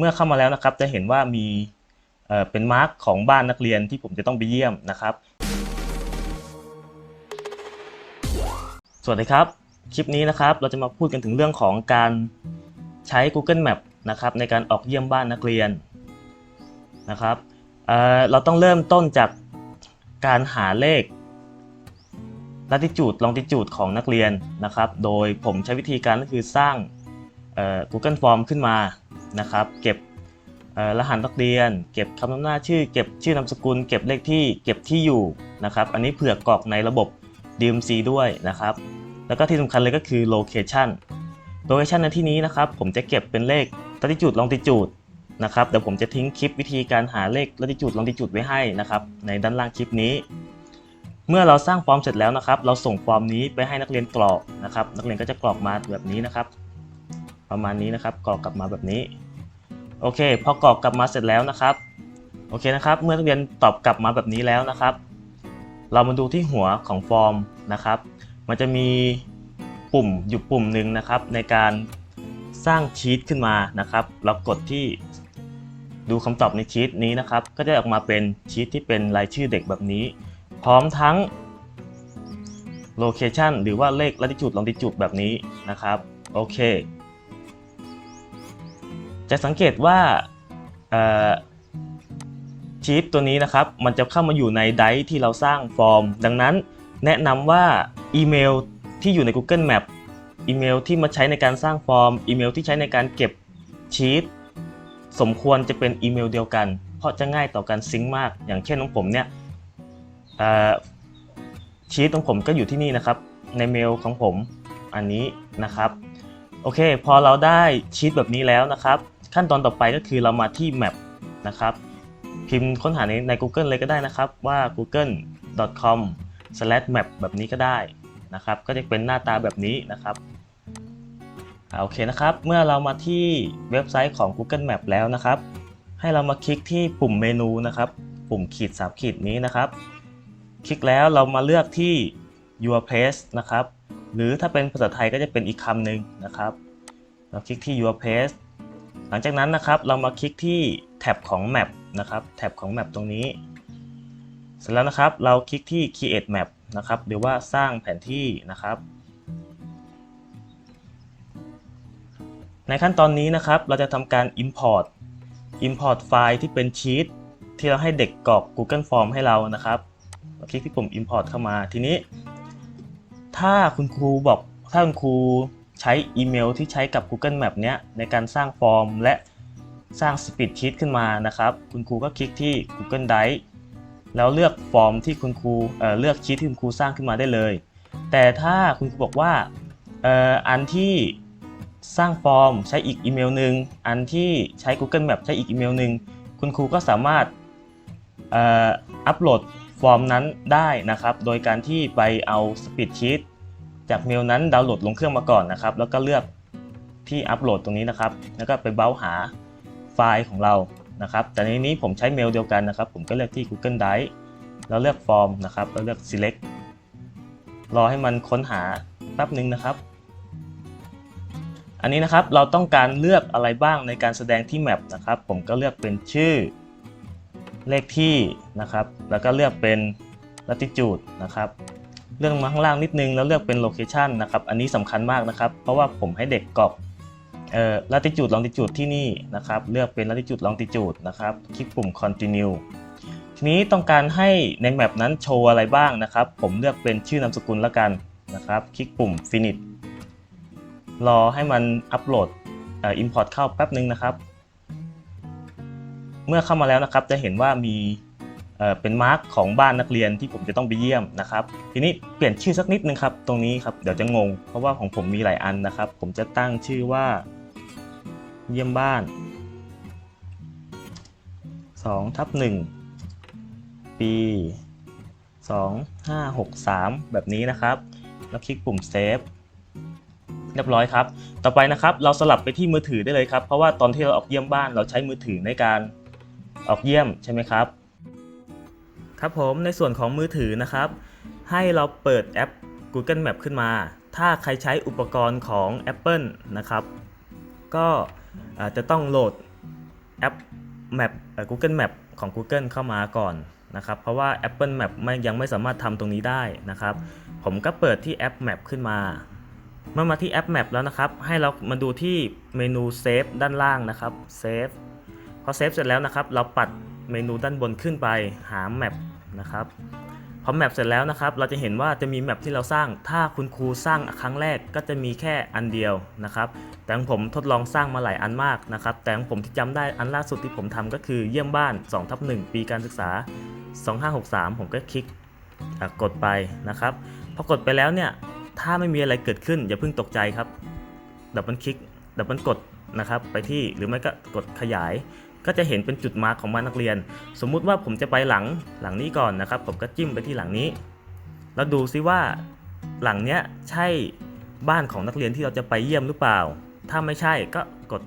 เมื่อเข้ามาแล้วนะครับจะเห็นว่ามีเป็นมาร์กของบ้านนักเรียนที่ผมจะต้องไปเยี่ยมนะครับ สวัสดีครับ คลิปนี้นะครับเราจะมาพูดกันถึงเรื่องของการใช้ Google Map นะครับในการออกเยี่ยมบ้านนักเรียนนะครับเเราต้องเริ่มต้นจากการหาเลข latitude longitude ของนักเรียนนะครับ โดยผมใช้วิธีการก็คือสร้าง Google Form ขึ้นมา นะครับ เก็บรหัสนักเรียน เก็บคำนำหน้าชื่อ เก็บชื่อนามสกุล เก็บเลขที่ เก็บที่อยู่นะครับ อันนี้เผื่อกรอกในระบบ DMC ด้วยนะครับ แล้วก็ที่สำคัญเลยก็คือ location location ในที่นี้นะครับ ผมจะเก็บเป็นเลข latitude longitude นะครับ เดี๋ยวผมจะทิ้งคลิปวิธีการหาเลข latitude longitude ไว้ให้นะครับ ในด้านล่างคลิปนี้ เมื่อเราสร้างฟอร์มเสร็จแล้วนะครับ เราส่งฟอร์มนี้ไปให้นักเรียนกรอกนะครับ นักเรียนก็จะกรอกมาแบบนี้นะครับ ประมาณนี้นะครับกรอกกลับมาแบบนี้ โอเค พอกรอกกลับมาเสร็จแล้วนะครับ โอเคนะครับ เมื่อนักเรียนตอบกลับมาแบบนี้แล้วนะครับ เรามาดูที่หัวของฟอร์มนะครับ มันจะมีปุ่มอยู่ปุ่มหนึ่งนะครับ ในการสร้างชีตขึ้นมานะครับ เรากดที่ดูคำตอบในชีตนี้นะครับ ก็จะออกมาเป็นชีตที่เป็นรายชื่อเด็กแบบนี้ พร้อมทั้ง location หรือว่าเลข latitude longitude แบบนี้นะครับ โอเค จะสังเกตว่าชีตตัวนี้นะครับ มันจะเข้ามาอยู่ในไดร์ที่เราสร้างฟอร์ม ดังนั้นแนะนำว่าอีเมลที่อยู่ใน Google Map อีเมลที่มาใช้ในการสร้างฟอร์ม อีเมลที่ใช้ในการเก็บชีตสมควรจะเป็นอีเมลเดียวกัน เพราะจะง่ายต่อการซิงค์มาก อย่างเช่นของผมเนี่ยชีตของผมก็อยู่ที่นี่นะครับ ในเมลของผมอันนี้นะครับ โอเค พอเราได้ชีตแบบนี้แล้วนะครับ ขั้นตอนต่อไปก็คือเรามาที่ Map นะครับ พิมพ์ค้นหาในใน Google เลยก็ได้นะครับว่า google.com/map แบบนี้ก็ได้นะครับ ก็จะเป็นหน้าตาแบบนี้นะครับโอเคนะครับ เมื่อเรามาที่เว็บไซต์ของ Google Map แล้วนะครับ ให้เรามาคลิกที่ปุ่มเมนูนะครับ ปุ่มขีดสามขีดนี้นะครับ คลิกแล้วเรามาเลือกที่ your place นะครับ หรือถ้าเป็นภาษาไทยก็จะเป็นอีกคำหนึ่งนะครับ เราคลิกที่ your place หลังจากนั้นนะครับเรามาคลิกที่แท็บของ map นะครับแท็บของ map ตรงนี้ เสร็จแล้วนะครับเราคลิกที่ create map นะครับหรือว่าสร้างแผนที่นะครับ ในขั้นตอนนี้นะครับเราจะทำการ import import ไฟล์ที่เป็นชีตที่เราให้เด็กกรอก Google Form ให้เรานะครับเราคลิกที่ปุ่ม import เข้ามาทีนี้ ถ้าคุณครูบอกถ้าคุณครู ใช้อีเมลที่ใช้กับ Google Map เนี้ยในการสร้างฟอร์มและสร้าง Speed Sheet ขึ้นมานะครับ คุณครูก็คลิกที่ Google Drive แล้วเลือกฟอร์มที่คุณครูเเลือกชีตที่คุณครูสร้างขึ้นมาได้เลย แต่ถ้าคุณครูบอกว่าอออันที่สร้างฟอร์มใช้อีกอีเมลหนึ่งอันที่ใช้ Google Map ใช้อีกอีเมลหนึ่งคุณครูก็สามารถอัปโหลดฟอร์มนั้นได้นะครับ โดยการที่ไปเอา Speed Sheet จากเมลนั้นดาวน์โหลดลงเครื่องมาก่อนนะครับ แล้วก็เลือกที่อัปโหลดตรงนี้นะครับ แล้วก็ไปเบราว์หาไฟล์ของเรานะครับ แต่ในนี้ผมใช้เมลเดียวกันนะครับ ผมก็เลือกที่ Google Drive แล้วเลือกฟอร์มนะครับ แล้วเลือก select รอให้มันค้นหาแป๊บหนึ่งนะครับ อันนี้นะครับเราต้องการเลือกอะไรบ้างในการแสดงที่แมปนะครับ ผมก็เลือกเป็นชื่อ เลขที่นะครับ แล้วก็เลือกเป็น latitude นะครับ เลือกมาข้างล่างนิดนึงแล้วเลือกเป็น location นะครับ อันนี้สำคัญมากนะครับ เพราะว่าผมให้เด็กกรอกเอ่อ latitude longitude ที่นี่นะครับ เลือกเป็น latitude longitude นะครับ คลิกปุ่ม continue ทีนี้ต้องการให้ในแมปนั้นโชว์อะไรบ้างนะครับ ผมเลือกเป็นชื่อนามสกุลล้วกันนะครับ คลิกปุ่ม finish รอให้มันอัปโหลดเอ่อ import เข้าแป๊บนึงนะครับ เมื่อเข้ามาแล้วนะครับจะเห็นว่ามี เป็นมาร์กของบ้านนักเรียนที่ผมจะต้องไปเยี่ยมนะครับ ทีนี้เปลี่ยนชื่อสักนิดนึงครับ ตรงนี้ครับเดี๋ยวจะงง เพราะว่าของผมมีหลายอันนะครับ ผมจะตั้งชื่อว่า เยี่ยมบ้าน2ทับ1ปี 2563 แบบนี้นะครับ แล้วคลิกปุ่ม save เรียบร้อยครับ ต่อไปนะครับเราสลับไปที่มือถือได้เลยครับ เพราะว่าตอนที่เราออกเยี่ยมบ้านเราใช้มือถือในการออกเยี่ยมใช่ไหมครับ ครับผมในส่วนของมือถือนะครับ ให้เราเปิดแอป Google Map ขึ้นมา ถ้าใครใช้อุปกรณ์ของ Apple นะครับ ก็จะต้องโหลดแอป Map Google Map ของ Google เข้ามาก่อนนะครับ เพราะว่า Apple Map ไม่ยังไม่สามารถทำตรงนี้ได้นะครับ ผมก็เปิดที่แอป Map ขึ้นมา เมื่อมาที่แอป Map แล้วนะครับ ให้เรามาดูที่เมนู Save ด้านล่างนะครับ Save พอ Save เสร็จแล้วนะครับ เราปัด เมนูด้านบนขึ้นไปหา Map นะครับพอแมปเสร็จแล้วนะครับ เราจะเห็นว่าจะมีแมปที่เราสร้าง ถ้าคุณครูสร้างครั้งแรกก็จะมีแค่อันเดียวนะครับ แต่ของผมทดลองสร้างมาหลายอันมากนะครับ แต่ของผมที่จำได้อันล่าสุดที่ผมทำก็คือเยี่ยมบ้าน2ทับ1ปีการศึกษา 2563 ผมก็คลิกกดไปนะครับ พอกดไปแล้วเนี่ย ถ้าไม่มีอะไรเกิดขึ้นอย่าเพิ่งตกใจครับ ดับเบิลคลิก ดับเบิลกดนะครับ ไปที่หรือไม่ก็กดขยาย ก็จะเห็นเป็นจุดมาร์กของบ้านนักเรียน สมมุติว่าผมจะไปหลังหลังนี้ก่อนนะครับ ผมก็จิ้มไปที่หลังนี้ แล้วดูซิว่าหลังเนี้ยใช่บ้านของนักเรียนที่เราจะไปเยี่ยมหรือเปล่า ถ้าไม่ใช่ก็กด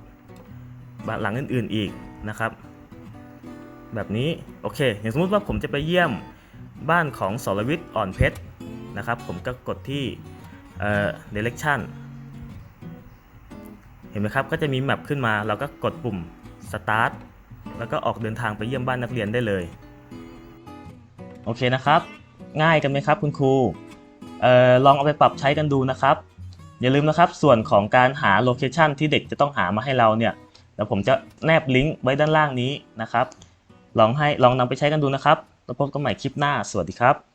หลังอื่นๆอีกนะครับ แบบนี้โอเคอย่างสมมติว่าผมจะไปเยี่ยมบ้านของสรวิทย์อ่อนเพชรนะครับ ผมก็กดที่เอ่อ direction เห็นไหมครับ ก็จะมีแมปขึ้นมา เราก็กดปุ่ม start แล้วก็ออกเดินทางไปเยี่ยมบ้านนักเรียนได้เลย โอเคนะครับ ง่ายกันไหมครับคุณครูเอ่อลองเอาไปปรับใช้กันดูนะครับ อย่าลืมนะครับ ส่วนของการหาโลเคชันที่เด็กจะต้องหามาให้เราเนี่ยเดี๋ยวผมจะแนบลิงก์ไว้ด้านล่างนี้นะครับ ลองให้ลองนำไปใช้กันดูนะครับ แล้วพบกันใหม่คลิปหน้า สวัสดีครับ